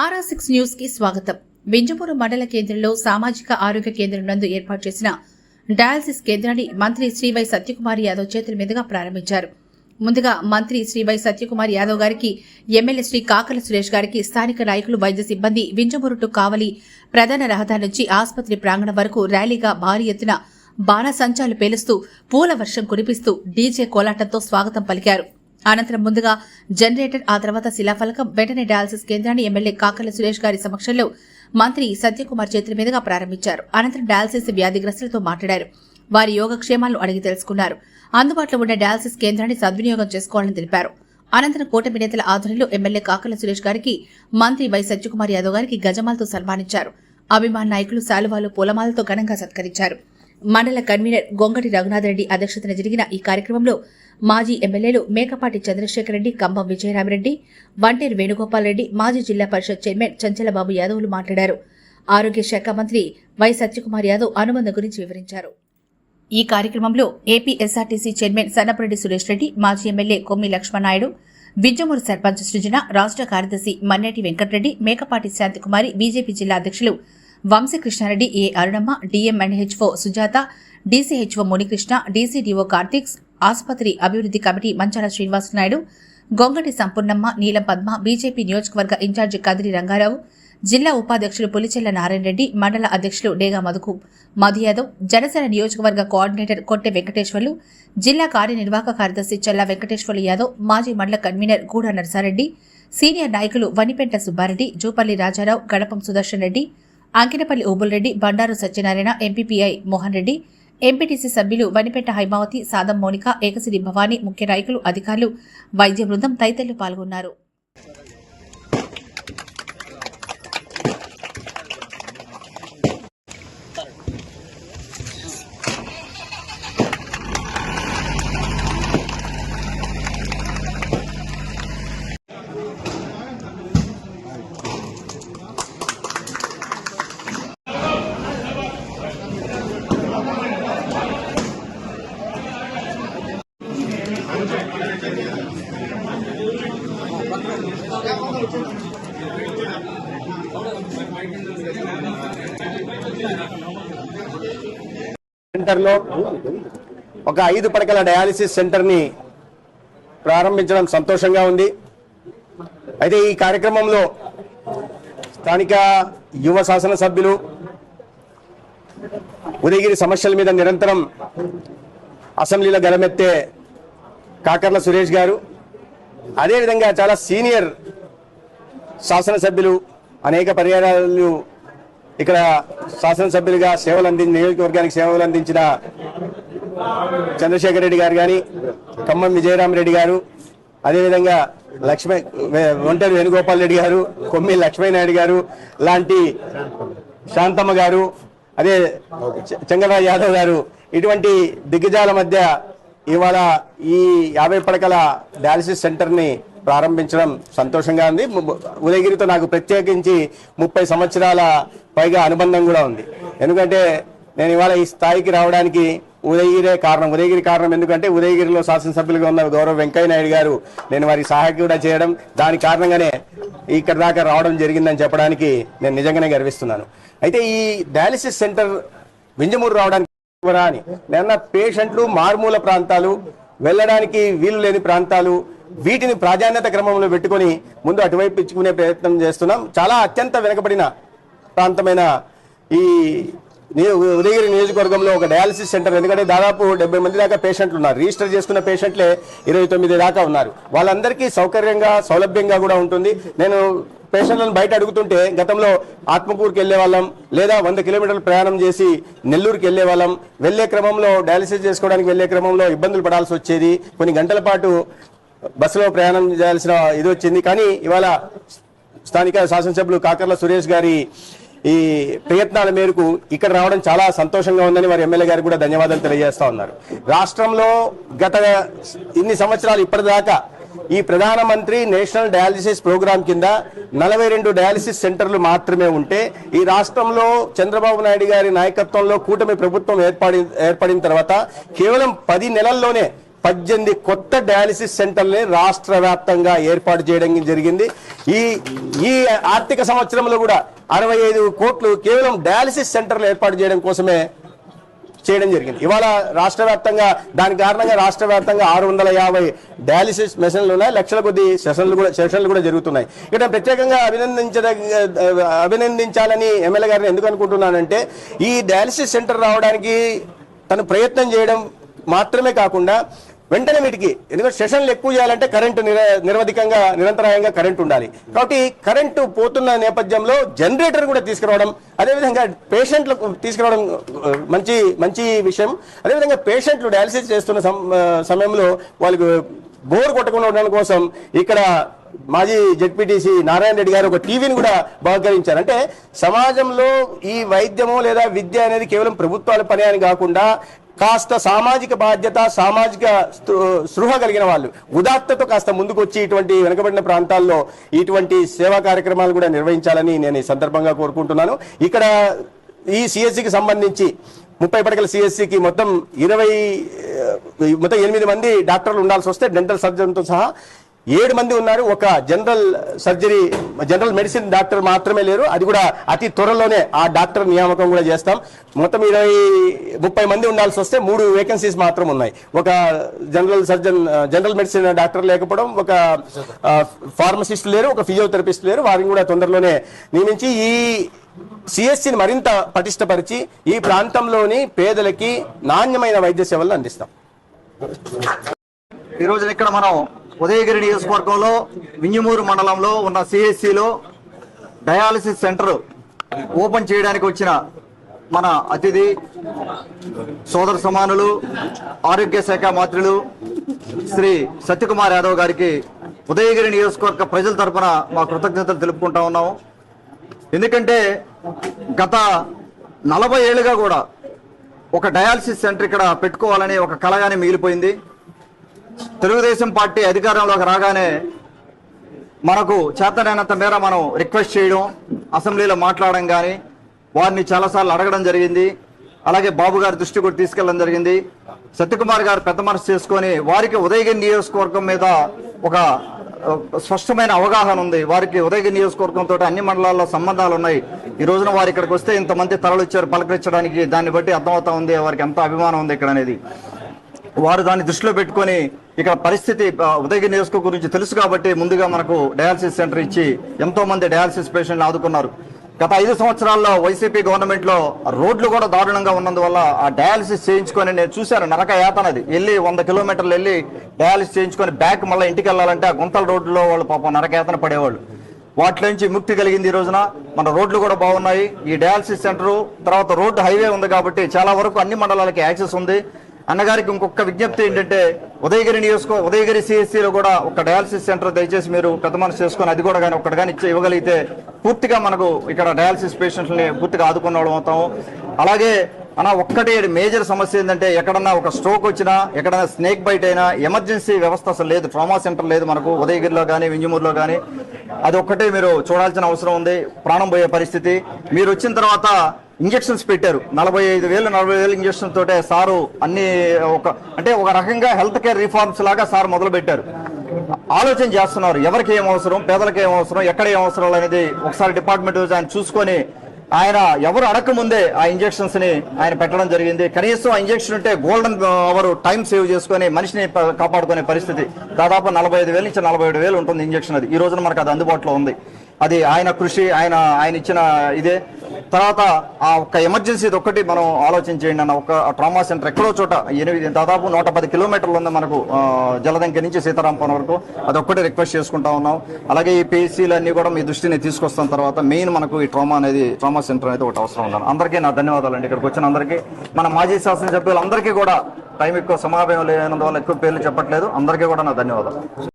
ఆరా six న్యూస్కి స్వాగతం. వింజమూరు మండల కేంద్రంలో సామాజిక ఆరోగ్య కేంద్రం నందు ఏర్పాటు చేసిన డయాలసిస్ కేంద్రాన్ని మంత్రి శ్రీవై సత్యకుమార్ యాదవ్ చేతుల మీదుగా ప్రారంభించారు. ముందుగా మంత్రి శ్రీవై సత్యకుమార్ యాదవ్ గారికి ఎమ్మెల్యే శ్రీ కాకల సురేష్ గారికి స్థానిక నాయకులు వైద్య సిబ్బంది వింజమూరు టు కావలి ప్రధాన రహదారి నుంచి ఆసుపత్రి ప్రాంగణం వరకు ర్యాలీగా భారీ ఎత్తున బాణసంచాలు పేలుస్తూ పూల వర్షం కురిపిస్తూ డీజే కోలాటంతో స్వాగతం పలికారు. అనంతరం ముందుగా జనరేటర్ ఆ తర్వాత శిలాఫలకం వెంటనే డయాలసిస్ కేంద్రాన్ని ఎమ్మెల్యే కాకల సురేష్ గారి సమక్షంలో మంత్రి సత్యకుమార్ చేతుల మీదుగా ప్రారంభించారు. అనంతరం డయాలసిస్ వ్యాధిగ్రస్తులతో మాట్లాడారు. వారి యోగక్షేమాలను అడిగి తెలుసుకున్నారు. అందుబాటులో ఉన్న డయాలసిస్ కేంద్రాన్ని సద్వినియోగం చేసుకోవాలని తెలిపారు. అనంతరం కూటమి నేతల ఆధ్వర్యంలో ఎమ్మెల్యే కాకల సురేష్ గారికి మంత్రి వై సత్యకుమార్ యాదవ్ గారికి గజమాలతో సన్మానించారు. అభిమాన నాయకులు శాలువాలు పూలమాలతో ఘనంగా సత్కరించారు. మండల కన్వీనర్ గొంగటి రఘునాథ్ రెడ్డి అధ్యక్షతన జరిగిన ఈ కార్యక్రమంలో మాజీ ఎమ్మెల్యేలు మేకపాటి చంద్రశేఖర్ రెడ్డి కంభం విజయరామిరెడ్డి వంటేరు వేణుగోపాల్ రెడ్డి మాజీ జిల్లా పరిషత్ చైర్మన్ చంచలబాబు యాదవ్లు మాట్లాడారు. ఆరోగ్య శాఖ మంత్రి వై సత్యకుమార్ యాదవ్ అనుబంధం గురించి వివరించారు. ఈ కార్యక్రమంలో ఏపీఎస్ఆర్టీసీ చైర్మన్ సన్నపరెడ్డి సురేష్ రెడ్డి మాజీ ఎమ్మెల్యే కొమ్మి లక్ష్మణనాయుడు విజ్జమూరు సర్పంచ్ సృజన రాష్ట్ర కార్యదర్శి మన్నెటి వెంకటరెడ్డి మేకపాటి శాంతికుమారి బీజేపీ జిల్లా అధ్యక్షులు Vamsikrishnareddy A Arunamma DMNHO Sujatha DCHO Munikrishna DCDO కార్తీక్స్ ఆసుపత్రి అభివృద్ధి కమిటీ మంచాల శ్రీనివాసనాయుడు గొంగటి సంపూర్ణమ్మ నీలం పద్మ బీజేపీ నియోజకవర్గ ఇన్ఛార్జి కదిరి రంగారావు జిల్లా ఉపాధ్యక్షులు పులిచెల్ల నారాయణ రెడ్డి మండల అధ్యక్షులు డేగా మధుకు మధు యాదవ్ జనసేన నియోజకవర్గ కోఆర్డినేటర్ కొట్టె వెంకటేశ్వర్లు జిల్లా కార్యనిర్వాహక కార్యదర్శి చెల్ల వెంకటేశ్వర్లు యాదవ్ మాజీ మండల కన్వీనర్ గూడ నరసారెడ్డి సీనియర్ నాయకులు వనిపెంట సుబ్బారెడ్డి జూపల్లి రాజారావు గడపం సుదర్శన్ రెడ్డి అంకినపల్లి ఓబుల్రెడ్డి బండారు సత్యనారాయణ ఎంపీపీఐ మోహన్ రెడ్డి ఎంపీటీసీ సభ్యులు వనిపెట్ట హైమావతి సాదం మౌనిక ఏకసిరి భవానీ ముఖ్య నాయకులు అధికారులు వైద్య బృందం తదితరులు పాల్గొన్నారు. సెంటర్లో ఒక ఐదు పడకల డయాలిసిస్ సెంటర్ని ప్రారంభించడం సంతోషంగా ఉంది. అయితే ఈ కార్యక్రమంలో స్థానిక యువ శాసనసభ్యులు ఉదయగిరి సమస్యల మీద నిరంతరం అసెంబ్లీలో గలమెత్తే కాకర్ల సురేష్ గారు అదేవిధంగా చాలా సీనియర్ శాసనసభ్యులు అనేక పర్యాయాలు ఇక్కడ శాసనసభ్యులుగా సేవలు అంది నియోజకవర్గానికి సేవలు అందించిన చంద్రశేఖర్ రెడ్డి గారు కానీ ఖమ్మం విజయరామరెడ్డి గారు అదేవిధంగా లక్ష్మీ ఒంటరి వేణుగోపాల్ రెడ్డి గారు కొమ్మి లక్ష్మీనాయుడు గారు లాంటి శాంతమ్మ గారు అదే చ- యాదవ్ గారు ఇటువంటి దిగ్గజాల మధ్య ఇవాళ ఈ యాభై పడకల డయాలసిస్ సెంటర్ని ప్రారంభించడం సంతోషంగా ఉంది. ఉదయగిరితో నాకు ప్రత్యేకించి ముప్పై సంవత్సరాల పైగా అనుబంధం కూడా ఉంది. ఎందుకంటే నేను ఇవాళ ఈ స్థాయికి రావడానికి ఉదయగిరే కారణం ఉదయగిరి కారణం ఎందుకంటే ఉదయగిరిలో శాసనసభ్యులుగా ఉన్న గౌరవ వెంకయ్య నాయుడు గారు నేను వారికి సహాయకు కూడా చేయడం దాని కారణంగానే ఇక్కడ దాకా రావడం జరిగిందని చెప్పడానికి నేను నిజంగానే గర్విస్తున్నాను. అయితే ఈ డయాలసిస్ సెంటర్ వింజమూరు రావడానికి ఎవరా అని? నిన్న పేషెంట్లు మారుమూల ప్రాంతాలు వెళ్ళడానికి వీలు లేని ప్రాంతాలు వీటిని ప్రాధాన్యత క్రమంలో పెట్టుకొని ముందు అటువైపు ఇచ్చుకునే ప్రయత్నం చేస్తున్నాం. చాలా అత్యంత వెనుకబడిన ప్రాంతమైన ఈ ఉదయగిరి నియోజకవర్గంలో ఒక డయాలసిస్ సెంటర్. ఎందుకంటే దాదాపు డెబ్బై మంది దాకా పేషెంట్లు ఉన్నారు. రిజిస్టర్ చేసుకున్న పేషెంట్లే ఇరవై తొమ్మిది దాకా ఉన్నారు. వాళ్ళందరికీ సౌకర్యంగా సౌలభ్యంగా కూడా ఉంటుంది. నేను పేషెంట్లను బయట అడుగుతుంటే గతంలో ఆత్మకూరుకి వెళ్ళే వాళ్ళం లేదా వంద కిలోమీటర్లు ప్రయాణం చేసి నెల్లూరుకి వెళ్ళే వాళ్ళం వెళ్ళే క్రమంలో డయాలసిస్ చేసుకోవడానికి వెళ్ళే క్రమంలో ఇబ్బందులు పడాల్సి వచ్చేది. కొన్ని గంటల పాటు బస్సులో ప్రయాణం చేయాల్సిన ఇది వచ్చింది. కానీ ఇవాళ స్థానిక శాసనసభ్యులు కాకర్ల సురేష్ గారి ఈ ప్రయత్నాల మేరకు ఇక్కడ రావడం చాలా సంతోషంగా ఉందని వారి ఎమ్మెల్యే గారికి కూడా ధన్యవాదాలు తెలియజేస్తా ఉన్నారు. రాష్ట్రంలో గత ఇన్ని సంవత్సరాలు ఇప్పటిదాకా ఈ ప్రధానమంత్రి నేషనల్ డయాలసిస్ ప్రోగ్రాం కింద నలభై రెండు డయాలసిస్ సెంటర్లు మాత్రమే ఉంటే ఈ రాష్ట్రంలో చంద్రబాబు నాయుడు గారి నాయకత్వంలో కూటమి ప్రభుత్వం ఏర్పడి ఏర్పడిన తర్వాత కేవలం పది నెలల్లోనే పద్దెనిమిది కొత్త డయాలిసిస్ సెంటర్ని రాష్ట్ర వ్యాప్తంగా ఏర్పాటు చేయడం జరిగింది. ఈ ఈ ఆర్థిక సంవత్సరంలో కూడా అరవై ఐదు కోట్లు కేవలం డయాలిసిస్ సెంటర్లు ఏర్పాటు చేయడం కోసమే చేయడం జరిగింది. ఇవాళ రాష్ట్ర వ్యాప్తంగా దాని కారణంగా రాష్ట్ర వ్యాప్తంగా ఆరు వందల యాభై డయాలిసిస్ మెషన్లు ఉన్నాయి. లక్షల కొద్ది సెషన్లు కూడా సెషన్లు కూడా జరుగుతున్నాయి. ఇక్కడ ప్రత్యేకంగా అభినందించ అభినందించాలని ఎమ్మెల్యే గారిని ఎందుకు అనుకుంటున్నానంటే ఈ డయాలిసిస్ సెంటర్ రావడానికి తను ప్రయత్నం చేయడం మాత్రమే కాకుండా వెంటనే వీటికి ఎందుకంటే సెషన్లు ఎక్కువ చేయాలంటే కరెంటు నిరవధికంగా నిరంతరాయంగా కరెంటు ఉండాలి. కాబట్టి కరెంటు పోతున్న నేపథ్యంలో జనరేటర్ కూడా తీసుకురావడం అదేవిధంగా పేషెంట్లకు తీసుకురావడం మంచి మంచి విషయం. అదేవిధంగా పేషెంట్లు డయాలసిస్ చేస్తున్న సమయంలో వాళ్ళకు బోర్ కొట్టకుండా ఉండడం కోసం ఇక్కడ మాజీ జెడ్పీటీసీ నారాయణ రెడ్డి గారు ఒక టీవీని కూడా బహుకరించారు. అంటే సమాజంలో ఈ వైద్యము లేదా విద్య అనేది కేవలం ప్రభుత్వాల పని అని కాకుండా కాస్త సామాజిక బాధ్యత సామాజిక స్పృహ కలిగిన వాళ్ళు. ఉదాత్తతో కాస్త ముందుకు వచ్చి ఇటువంటి వెనుకబడిన ప్రాంతాల్లో ఇటువంటి సేవా కార్యక్రమాలు కూడా నిర్వహించాలని నేను ఈ సందర్భంగా కోరుకుంటున్నాను. ఇక్కడ ఈ సిఎస్సికి సంబంధించి ముప్పై పడకల సిఎస్సికి మొత్తం ఇరవై మొత్తం ఎనిమిది మంది డాక్టర్లు ఉండాల్సి వస్తే డెంటల్ సర్జన్తో సహా ఏడు మంది ఉన్నారు. ఒక general surgery general medicine doctor మాత్రమే లేరు. అది కూడా అతి త్వరలోనే ఆ డాక్టర్ నియామకం కూడా చేస్తాం. మొత్తం ఇరవై ముప్పై మంది ఉండాల్సి వస్తే మూడు వేకెన్సీస్ మాత్రం ఉన్నాయి. ఒక general surgeon general medicine doctor లేకపోవడం ఒక ఫార్మసిస్ట్ లేరు ఒక ఫిజియోథెరపిస్ట్ లేరు. వారిని కూడా తొందరలోనే నియమించి ఈ సిఎస్సిని మరింత పటిష్టపరిచి ఈ ప్రాంతంలోని పేదలకి నాణ్యమైన వైద్య సేవలను అందిస్తాం. ఈ రోజున ఇక్కడ మనం ఉదయగిరి నియోజకవర్గంలో వింజమూరు మండలంలో ఉన్న సిహెచ్సిలో డయాలసిస్ సెంటర్ ఓపెన్ చేయడానికి వచ్చిన మన అతిథి సోదర సమానులు ఆరోగ్య శాఖ మంత్రులు శ్రీ సత్యకుమార్ యాదవ్ గారికి ఉదయగిరి నియోజకవర్గ ప్రజల తరఫున మా కృతజ్ఞతలు తెలుపుకుంటా ఉన్నాము. ఎందుకంటే గత నలభై ఏళ్ళుగా కూడా ఒక డయాలసిస్ సెంటర్ ఇక్కడ పెట్టుకోవాలని ఒక కళగానే మిగిలిపోయింది. తెలుగుదేశం పార్టీ అధికారంలోకి రాగానే మనకు చేతనైనంత మేర మనం రిక్వెస్ట్ చేయడం అసెంబ్లీలో మాట్లాడడం కానీ వారిని చాలాసార్లు అడగడం జరిగింది. అలాగే బాబు గారి దృష్టి కూడా తీసుకెళ్ళడం జరిగింది. సత్యకుమార్ గారు పెద్ద మనసు చేసుకొని వారికి ఉదయగిరి నియోజకవర్గం మీద ఒక స్పష్టమైన అవగాహన ఉంది. వారికి ఉదయగిరి నియోజకవర్గంతో అన్ని మండలాల్లో సంబంధాలు ఉన్నాయి. ఈ రోజున వారు ఇక్కడికి వస్తే ఇంతమంది తరలు వచ్చారు పలకరించడానికి. దాన్ని బట్టి అర్థమవుతా ఉంది వారికి ఎంత అభిమానం ఉంది ఇక్కడ అనేది. వారు దాన్ని దృష్టిలో పెట్టుకొని ఇక్కడ పరిస్థితి ఉదయగిరి నియోజక గురించి తెలుసు కాబట్టి ముందుగా మనకు డయాలసిస్ సెంటర్ ఇచ్చి ఎంతో మంది డయాలసిస్ పేషెంట్లు ఆదుకున్నారు. గత ఐదు సంవత్సరాల్లో వైసీపీ గవర్నమెంట్లో రోడ్లు కూడా దారుణంగా ఉన్నందువల్ల ఆ డయాలసిస్ చేయించుకొని నేను చూశాను నరక యాతనది వెళ్ళి వంద కిలోమీటర్లు వెళ్ళి డయాలసిస్ చేయించుకొని బ్యాక్ మళ్ళీ ఇంటికి వెళ్ళాలంటే ఆ గుంతల రోడ్లో వాళ్ళు పాపం నరక యాతన పడేవాళ్ళు. వాటి నుంచి ముక్తి కలిగింది ఈ రోజున. మన రోడ్లు కూడా బాగున్నాయి. ఈ డయాలసిస్ సెంటర్ తర్వాత రోడ్డు హైవే ఉంది కాబట్టి చాలా వరకు అన్ని మండలాలకి యాక్సెస్ ఉంది. అన్నగారికి ఇంకొక విజ్ఞప్తి ఏంటంటే ఉదయగిరి నియోజక ఉదయగిరి సిఎస్సిలో కూడా ఒక డయాలసిస్ సెంటర్ దయచేసి మీరు పెద్ద మనసు చేసుకొని అది కూడా కానీ ఒక్కటి కానీ ఇవ్వగలిగితే పూర్తిగా మనకు ఇక్కడ డయాలసిస్ పేషెంట్లని పూర్తిగా ఆదుకున్న వాళ్ళం అవుతాము అలాగే అన్న ఒక్కటే మేజర్ సమస్య ఏంటంటే ఎక్కడన్నా ఒక స్ట్రోక్ వచ్చినా ఎక్కడన్నా స్నేక్ బైట్ అయినా ఎమర్జెన్సీ వ్యవస్థ అసలు లేదు. ట్రామా సెంటర్ లేదు మనకు ఉదయగిరిలో కానీ వింజమూరులో కానీ. అది ఒక్కటే మీరు చూడాల్సిన అవసరం ఉంది. ప్రాణం పోయే పరిస్థితి. మీరు వచ్చిన తర్వాత ఇంజెక్షన్స్ పెట్టారు. నలభై ఐదు వేలు నలభై వేలు ఇంజక్షన్ తోటే సారు అన్ని ఒక అంటే ఒక రకంగా హెల్త్ కేర్ రిఫార్మ్స్ లాగా సార్ మొదలు పెట్టారు ఆలోచన చేస్తున్నారు. ఎవరికి ఏం అవసరం పేదలకు ఏం అవసరం ఎక్కడ ఏం అవసరం అనేది ఒకసారి డిపార్ట్మెంట్ ఆయన చూసుకొని ఆయన ఎవరు అడగకముందే ఆ ఇంజక్షన్స్ని ఆయన పెట్టడం జరిగింది. కనీసం ఆ ఇంజెక్షన్ ఉంటే గోల్డెన్ అవర్ టైం సేవ్ చేసుకొని మనిషిని కాపాడుకునే పరిస్థితి. దాదాపు నలభై ఐదు వేలు నుంచి నలభై ఏడు వేలు ఉంటుంది ఇంజక్షన్ అది. ఈ రోజున మనకు అది అందుబాటులో ఉంది. అది ఆయన కృషి ఆయన ఆయన ఇచ్చిన ఇదే. తర్వాత ఆ ఒక్క ఎమర్జెన్సీ ఒక్కటి మనం ఆలోచన చేయండి అన్న ఒక ట్రామా సెంటర్ ఎక్కడో చోట ఎనిమిది దాదాపు నూట పది కిలోమీటర్లు ఉంది మనకు జలదంక నుంచి సీతారాంపురం వరకు. అది ఒక్కటి రిక్వెస్ట్ చేసుకుంటా ఉన్నాం. అలాగే ఈ పిఎస్సీలు అన్ని కూడా మీ దృష్టిని తీసుకొస్తాం తర్వాత. మెయిన్ మనకు ఈ ట్రామా అనేది ట్రామా సెంటర్ అనేది ఒకటి అవసరం ఉండాలి. అందరికీ నా ధన్యవాదాలు అండి ఇక్కడికి వచ్చిన అందరికీ. మన మాజీ శాసనసభ్యులందరికీ కూడా టైం ఎక్కువ సమావేశం లేనందువల్ల ఎక్కువ పేర్లు చెప్పట్లేదు. అందరికీ కూడా నా ధన్యవాదాలు.